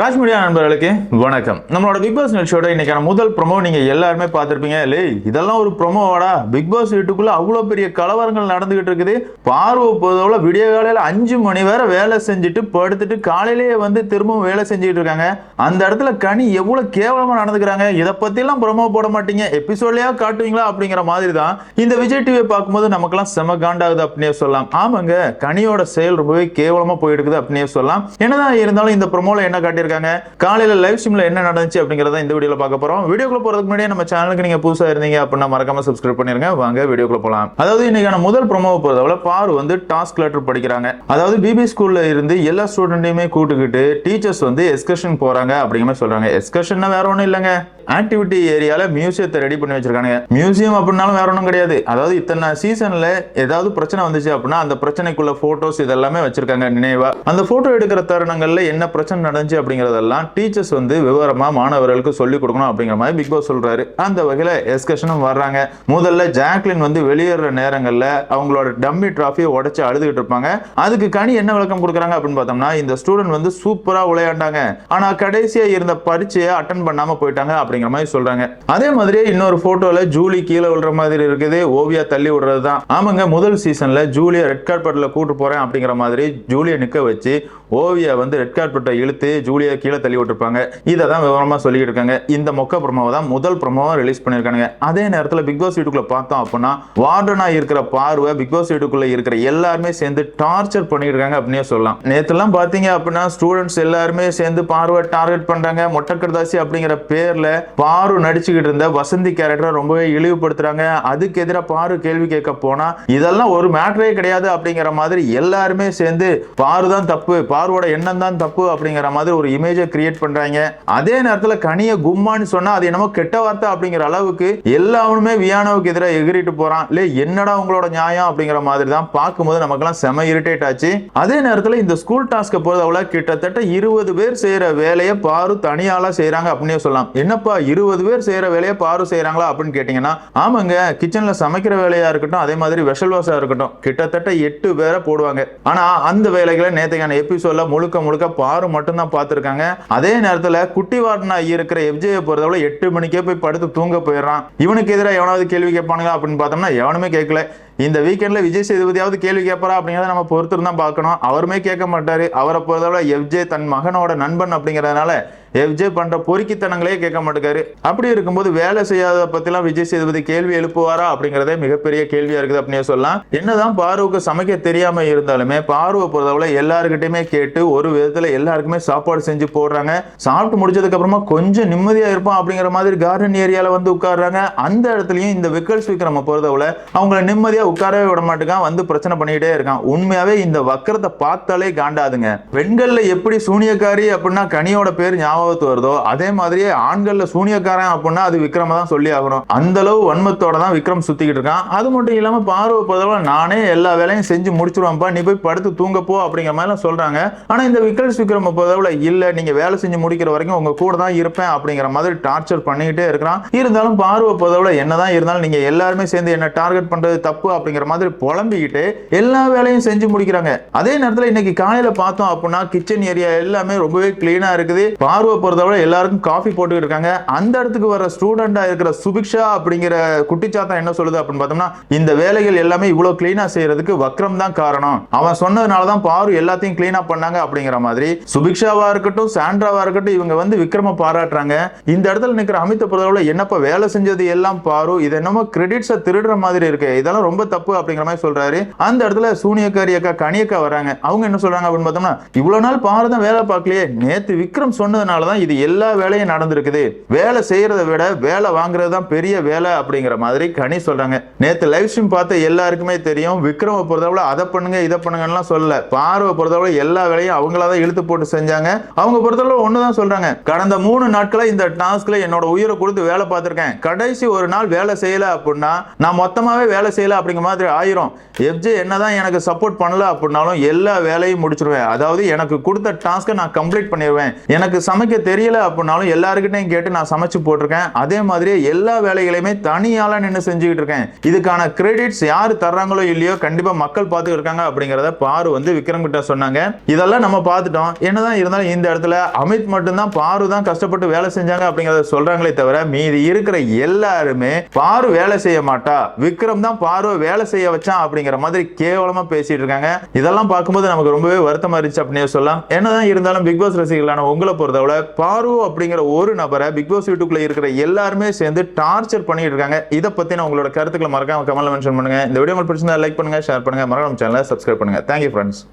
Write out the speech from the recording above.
Raj media நண்பர்களுக்கு வணக்கம். நம்மளோட பிக் பாஸ் நிகழ்ச்சியோட இன்னைக்கான முதல் ப்ரொமோ நீங்க எல்லாருமே பார்த்துருப்பீங்க. லே இதெல்லாம் ஒரு ப்ரொமோவாடா பிக் பாஸ் வீட்டுக்குள்ள அவ்வளோ பெரிய கலவரங்கள் நடந்துகிட்டு இருக்குது. பார்வை பொதுவில் விடிய காலையில அஞ்சு மணி வரை வேலை செஞ்சுட்டு படுத்துட்டு காலையிலேயே வந்து திரும்பவும் வேலை செஞ்சுட்டு இருக்காங்க. அந்த இடத்துல கனி எவ்வளவு கேவலமா நடந்துக்கிறாங்க? இதை பத்திலாம் ப்ரோமோ போட மாட்டீங்க. எபிசோட்லயா காட்டுவீங்களா அப்படிங்கிற மாதிரி தான் இந்த விஜய் டிவியை பார்க்கும்போது நமக்கெல்லாம் செம காண்டாகுது அப்படின்னே சொல்லலாம். ஆமாங்க கனியோட செயல் ரொம்பவே கேவலமா போயிருக்குது அப்படின்னே சொல்லலாம். என்னதான் இருந்தாலும் இந்த ப்ரோமோல என்ன காட்டியிருக்காங்க? காலையில லைவ் ஸ்ட்ரீம்ல என்ன நடந்துச்சு அப்படிங்கறத இந்த வீடியோல பார்க்க போறோம். வீடியோக்குள்ள போறதுக்கு முன்னாடி நம்ம சேனலுக்கு நீங்க புதுசா இருந்தீங்க அப்படின்னா மறக்காம சப்ஸ்கிரைப் பண்ணிருங்க. வாங்க வீடியோக்குள்ள போலாம். அதாவது இன்னைக்கான முதல் ப்ரோமோவை பொறுத்தவரை பார் வந்து டாஸ்க் லெட்டர் படிக்கிறாங்க. அதாவது பிபி ஸ்கூல்ல இருந்து எல்லா ஸ்டூடெண்ட்டையுமே கூட்டுக்கிட்டு டீச்சர்ஸ் வந்து எக்ஸ்கர்ஷன் போறாங்க அப்படிங்கிற மாதிரி சொல்றாங்க. எஸ்கர்ஷன்னா வேற ஒன்றும் இல்லைங்க. ஆக்டிவிட்டி ஏரியால மியூசியத்தை ரெடி பண்ணி வச்சிருக்காங்க மியூசியம் அப்படின்னாலும் வேற ஒன்றும் கிடையாது. அதாவது இத்தனை சீசன்ல ஏதாவது பிரச்சனை வந்துச்சு அப்படின்னா அந்த பிரச்சனைக்குள்ள போட்டோஸ் இதெல்லாமே வச்சிருக்காங்க நினைவா. அந்த போட்டோ எடுக்கிற தருணங்கள்ல என்ன பிரச்சனை நடந்துச்சு அப்படிங்கிறதெல்லாம் டீச்சர்ஸ் வந்து விவரமா மாணவர்களுக்கு சொல்லி கொடுக்கணும் அப்படிங்கிற மாதிரி பிக் பாஸ் சொல்றாரு. அந்த வகையில எஸ்கஷனும் வர்றாங்க. முதல்ல ஜாக்லின் வந்து வெளியேற நேரங்கள்ல அவங்களோட டம்மி ட்ராஃபியை உடைச்சு அழுதுகிட்டு இருப்பாங்க. அதுக்கு கனி என்ன விளக்கம் கொடுக்குறாங்க அப்படின்னு பார்த்தோம்னா இந்த ஸ்டூடெண்ட் வந்து சூப்பரா விளையாண்டாங்க. ஆனா கடைசியா இருந்த பரீட்சையை அட்டன் பண்ணாம போயிட்டாங்க அப்படிங்கிற மாதிரி சொல்றாங்க. அதே மாதிரியே இன்னொரு போட்டோல ஜூலி கீழே விழுற மாதிரி இருக்குது. ஓவியா தள்ளி விடுறது தான் ஆமாங்க முதல் சீசன்ல ஜூலியா ரெட் கார்பெட்டில் கூட்டு போறேன் அப்படிங்கிற மாதிரி ஜூலியை நிற்க வச்சு ஓவியா வந்து ரெட் கார்பெட்டை இழுத்து ஜூலி கூலியை கீழே தள்ளி விட்டுருப்பாங்க. இதை தான் விவரமா சொல்லிக்கிட்டு இருக்காங்க இந்த மொக்க ப்ரொமோவை தான் முதல் ப்ரொமோவை ரிலீஸ் பண்ணியிருக்காங்க அதே நேரத்தில் பிக் பாஸ் வீட்டுக்குள்ள பார்த்தோம் அப்படின்னா வார்டனாக இருக்கிற பார்வை பிக் பாஸ் வீட்டுக்குள்ள இருக்கிற எல்லாருமே சேர்ந்து டார்ச்சர் பண்ணிட்டு இருக்காங்க அப்படின்னே சொல்லலாம். நேற்றுலாம் பார்த்தீங்க அப்படின்னா ஸ்டூடெண்ட்ஸ் எல்லாருமே சேர்ந்து பார்வை டார்கெட் பண்றாங்க. மொட்டக்கடதாசி அப்படிங்கிற பேர்ல பாரு நடிச்சுக்கிட்டு இருந்த வசந்தி கேரக்டரை ரொம்பவே இழிவுபடுத்துறாங்க. அதுக்கு எதிராக பாரு கேள்வி கேட்க போனா இதெல்லாம் ஒரு மேட்டரே கிடையாது அப்படிங்கிற மாதிரி எல்லாருமே சேர்ந்து பாரு தான் தப்பு பாருவோட எண்ணம் தான் தப்பு அப்படிங்கிற மாதிரி ஒரு இமேஜை கிரியேட் பண்றாங்க. அதே நேரத்துல கனிய கும்மான்னு சொன்னா அது என்னமோ கெட்ட வார்த்தை அப்படிங்கிற அளவுக்கு எல்லாருமே வியானோவுக்கு எதிராக எகிரிட்டு போறான். இல்ல என்னடா உங்களோட நியாயம்? அப்படிங்கிற மாதிரி தான் பார்க்கும்போது நமக்கெல்லாம் செம இரிட்டேட் ஆச்சு. அதே நேரத்துல இந்த ஸ்கூல் டாஸ்க்கை பொறுத்தவரை கிட்டத்தட்ட இருபது பேர் செய்யற வேலையை பாரு தனியாளா செய்யறாங்க அப்படின்னே சொல்லலாம். என்னப்பா இருபது பேர் செய்யற வேலையை பாரு செய்யறாங்களா அப்படின்னு கேட்டீங்கன்னா ஆமாங்க கிச்சன்ல சமைக்கிற வேலையா இருக்கட்டும் அதே மாதிரி வெஷல் வாஷா இருக்கட்டும் கிட்டத்தட்ட எட்டு பேரை போடுவாங்க. ஆனா அந்த வேலைகளை நேற்றுக்கான எபிசோட்ல முழுக்க முழுக்க பாரு மட்டும்தான் இருக்காங்க அதே நேரத்துல குட்டி வார்டனா இருக்கிற எஃப்ஜேயை பொறுத்தவரை எட்டு மணிக்கே போய் படுத்து தூங்க போயிடுறான். இவனுக்கு எதிராக எவனாவது கேள்வி கேட்பானுங்க அப்படின்னு பார்த்தோம்னா எவனுமே கேட்கல. இந்த வீக்கெண்ட்ல விஜய் சேதுபதியாவது கேள்வி கேட்பாரா அப்படிங்கிறத நம்ம பொறுத்து தான் பார்க்கணும். அவருமே கேட்க மாட்டாரு. அவரை பொறுத்தவரை எஃப்ஜே தன் மகனோட நண்பன் அப்படிங்கறதுனால எஃப்ஜே பண்ற பொறுக்கித்தனங்களே கேட்க மாட்டேங்காரு அப்படி இருக்கும்போது வேலை செய்யாத பத்திலாம் விஜய் சேதுபதி கேள்வி எழுப்புவாரா அப்படிங்கறதே மிகப்பெரிய கேள்வியா இருக்குது அப்படின்னு சொல்லலாம். என்னதான் பார்வுக்கு சமைக்க தெரியாம இருந்தாலுமே பார்வை பொறுத்தவரை எல்லாருக்கிட்டையுமே கேட்டு ஒரு விதத்துல எல்லாருக்குமே சாப்பாடு செஞ்சு போடுறாங்க. சாப்பிட்டு முடிச்சதுக்கு அப்புறமா கொஞ்சம் நிம்மதியா இருப்பான் அப்படிங்கிற மாதிரி கார்டன் ஏரியால வந்து உட்கார்றாங்க. அந்த இடத்துலயும் இந்த விக்கல்ஸ் விக்ரம பொறுத்தவரை அவங்கள நிம்மதியா உட்காரவே விட மாட்டேங்கான் வந்து பிரச்சனை பண்ணிக்கிட்டே இருக்கான். உண்மையாவே இந்த வக்கரத்தை பார்த்தாலே காண்டாதுங்க. பெண்கள்ல எப்படி சூனியக்காரி அப்படின்னா கனியோட பேர் ஞாபகத்து வருதோ அதே மாதிரியே ஆண்கள்ல சூனியக்காரன் அப்படின்னா அது விக்ரம தான் சொல்லி ஆகணும். அந்த அளவு வன்மத்தோட தான் விக்ரம் சுத்திக்கிட்டு இருக்கான். அது மட்டும் இல்லாம பார்வை பொறுத்தவரை நானே எல்லா வேலையும் செஞ்சு முடிச்சிருவேன்ப்பா நீ போய் படுத்து தூங்கப்போ அப்படிங்கிற மாதிரிலாம் சொல்றாங்க. ஆனா இந்த விக்ரம் விக்ரம பொறுத்தவரை இல்ல நீங்க வேலை செஞ்சு முடிக்கிற வரைக்கும் உங்க கூட தான் இருப்பேன் அப்படிங்கிற மாதிரி டார்ச்சர் பண்ணிக்கிட்டே இருக்கிறான் இருந்தாலும் பார்வை பொறுத்தவரை என்னதான் இருந்தாலும் நீங்க எல்லாருமே சேர்ந்து என்ன டார்கெட் பண்றது தப்பு அப்படிங்கிற மாதிரி புலம்பிக்கிட்டு எல்லா வேலையும் செஞ்சு முடிக்கிறாங்க. அதே நேரத்தில் இன்னைக்கு காலையில பார்த்தோம் அப்படின்னா கிச்சன் ஏரியா எல்லாமே ரொம்பவே கிளீனா இருக்குது. பார்வை பொறுத்தவரை எல்லாருக்கும் காஃபி போட்டுக்கிட்டு இருக்காங்க. அந்த இடத்துக்கு வர ஸ்டூடெண்டா இருக்கிற சுபிக்ஷா அப்படிங்கிற குட்டிச்சாத்தா என்ன சொல்லுது அப்படின்னு பார்த்தோம்னா இந்த வேலைகள் எல்லாமே இவ்வளவு கிளீனா செய்யறதுக்கு வக்ரம் தான் காரணம். அவன் சொன்னதுனால தான் பாரு எல்லாத்தையும் கிளீனா பண்ணாங்க அப்படிங்கிற மாதிரி சுபிக்ஷாவா இருக்கட்டும் சாண்ட்ராவா இருக்கட்டும் இவங்க வந்து விக்ரம பாராட்டுறாங்க. இந்த இடத்துல நிக்கிற அமித்த பொறுத்தவரை என்னப்பா வேலை செஞ்சது எல்லாம் பாரு இது என்னமோ கிரெடிட்ஸை திருடுற மாதிரி இருக்கு. இதெல்லாம் ரொம்ப தப்பு அப்படிங்கிற மாதிரி சொல்றாரு. அந்த இடத்துல சூனியக்காரி அக்கா கனியக்கா வராங்க. அவங்க என்ன சொல்றாங்க அப்படின்னு பார்த்தோம்னா இவ்வளவு நாள் பாரு தான் வேலை பார்க்கலையே. நேத்து விக்ரம் சொன்னதுனால தான் இது எல்லா வேலையும் நடந்திருக்குது. வேலை செய்யறதை விட வேலை வாங்குறது தான் பெரிய வேலை அப்படிங்கிற மாதிரி கனி சொல்றாங்க. நேத்து லைவ் ஸ்ட்ரீம் பார்த்த எல்லாருக்குமே தெரியும் விக்ரம பொறுத்தவரை அதை பண்ணுங்க இதை பண்ணுங்கலாம் சொல்லல. பார்வை பொறுத்தவரை எல்லா வேலையும் அவங்களா தான் இழுத்து போட்டு செஞ்சாங்க. அவங்க பொறுத்தவரை ஒண்ணுதான் சொல்றாங்க. கடந்த மூணு நாட்களா இந்த டாஸ்க்ல என்னோட உயிரை கொடுத்து வேலை பார்த்திருக்கேன். கடைசி ஒரு நாள் வேலை செய்யல அப்படின்னா நான் மொத்தமாவே வேலை செய்யல அப்படி அப்படிங்கிற மாதிரி ஆயிரும். எஃப்ஜே என்னதான் எனக்கு சப்போர்ட் பண்ணல அப்படின்னாலும் எல்லா வேலையும் முடிச்சிருவேன். அதாவது எனக்கு கொடுத்த டாஸ்க்கை நான் கம்ப்ளீட் பண்ணிடுவேன் எனக்கு சமைக்க தெரியல அப்படின்னாலும் எல்லாருக்கிட்டையும் கேட்டு நான் சமைச்சு போட்டிருக்கேன். அதே மாதிரி எல்லா வேலைகளையுமே தனியால நின்று செஞ்சுக்கிட்டு இருக்கேன். இதுக்கான கிரெடிட்ஸ் யார் தர்றாங்களோ இல்லையோ கண்டிப்பா மக்கள் பார்த்து இருக்காங்க அப்படிங்கிறத பாரு வந்து விக்ரம் கிட்ட சொன்னாங்க. இதெல்லாம் நம்ம பார்த்துட்டோம். என்னதான் இருந்தாலும் இந்த இடத்துல அமித் மட்டும்தான் பாரு தான் கஷ்டப்பட்டு வேலை செஞ்சாங்க அப்படிங்கிறத சொல்றாங்களே தவிர மீதி இருக்கிற எல்லாருமே பாரு வேலை செய்ய மாட்டா. விக்ரம் தான் பாரு வேலை செய்ய வச்சான் அப்படிங்கிற மாதிரி கேவலமா பேசிட்டு இருக்காங்க. இதெல்லாம் பார்க்கும்போது நமக்கு ரொம்பவே வருத்தமா இருந்துச்சு அப்படின்னு சொல்லலாம். என்னதான் இருந்தாலும் பிக் பாஸ் ரசிகர்களான உங்களை பொறுத்தவரை பாரு அப்படிங்கிற ஒரு நபரை பிக் பாஸ் வீட்டுக்குள்ள இருக்கிற எல்லாருமே சேர்ந்து டார்ச்சர் பண்ணிட்டு இருக்காங்க. இதை பத்தின உங்களோட கருத்துக்களை மறக்காம கமெண்ட்ல மென்ஷன் பண்ணுங்க. இந்த வீடியோ உங்களுக்கு பிடிச்சிருந்தா லைக் பண்ணுங்க ஷேர் பண்ணுங்க. மறக்காம சேனலை சப்ஸ்கிரைப் பண்ணுங்க. Thank you friends